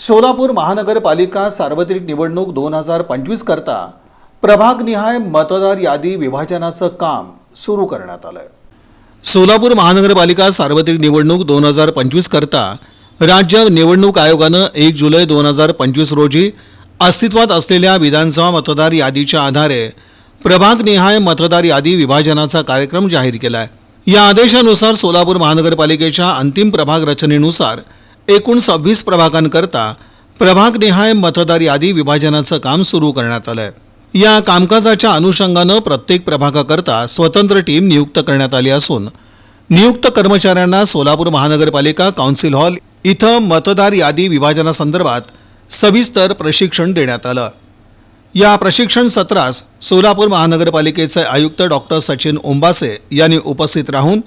सोलापूर महानगरपालिका सार्वत्रिक निवडणूक दोन हजार पंचवीस करता प्रभागनिहाय मतदार यादी विभाजनाचं काम सुरू करण्यात आलंय. सोलापूर महानगरपालिका सार्वत्रिक निवडणूक दोन हजार पंचवीस करता राज्य निवडणूक आयोगानं एक जुलै दोन हजार पंचवीस रोजी अस्तित्वात असलेल्या विधानसभा मतदार यादीच्या आधारे प्रभागनिहाय मतदार यादी विभाजनाचा कार्यक्रम जाहीर केला आहे या आदेशानुसार सोलापूर महानगरपालिकेच्या अंतिम प्रभाग रचनेनुसार एकूण सव्वीस प्रभागांकरता प्रभागनिहाय मतदार यादी विभाजनाचं काम सुरू करण्यात आलं आहे या कामकाजाच्या अनुषंगानं प्रत्येक प्रभागाकरता स्वतंत्र टीम नियुक्त करण्यात आली असून नियुक्त कर्मचाऱ्यांना सोलापूर महानगरपालिका काउन्सिल हॉल इथं मतदार यादी विभाजनासंदर्भात सविस्तर प्रशिक्षण देण्यात आलं. या प्रशिक्षण सत्रास सोलापूर महानगरपालिकेचे आयुक्त डॉक्टर सचिन ओंबासे यांनी उपस्थित राहून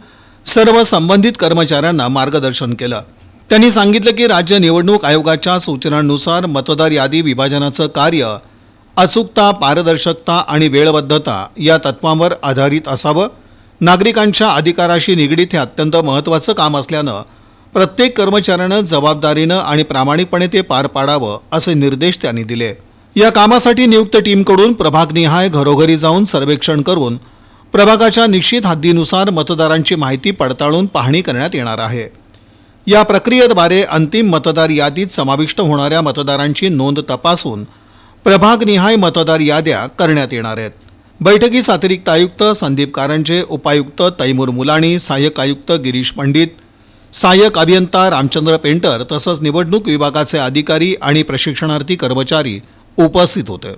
सर्व संबंधित कर्मचाऱ्यांना मार्गदर्शन केलं. त्यांनी सांगितलं की राज्य निवडणूक आयोगाच्या सूचनांनुसार मतदार यादी विभाजनाचं कार्य अचूकता पारदर्शकता आणि वेळबद्धता या तत्वांवर आधारित असावं. नागरिकांच्या अधिकाराशी निगडीत हे अत्यंत महत्त्वाचं काम असल्यानं प्रत्येक कर्मचाऱ्यानं जबाबदारीनं आणि प्रामाणिकपणे ते पार पाडावं असे निर्देश त्यांनी दिले. या कामासाठी नियुक्त टीमकडून प्रभागनिहाय घरोघरी जाऊन सर्वेक्षण करून प्रभागाच्या निश्चित हद्दीनुसार मतदारांची माहिती पडताळून पाहणी करण्यात येणार आहे. या प्रक्रियेद्वारे अंतिम मतदार यादीत समाविष्ट होणाऱ्या मतदारांची नोंद तपासून प्रभागनिहाय मतदार याद्या करण्यात येणार आहेत. बैठकीस अतिरिक्त आयुक्त संदीप कारंजे उपायुक्त तैमूर मुलाणी सहाय्यक आयुक्त गिरीश पंडित सहाय्यक अभियंता रामचंद्र पेंटर तसंच निवडणूक विभागाचे अधिकारी आणि प्रशिक्षणार्थी कर्मचारी उपस्थित होते.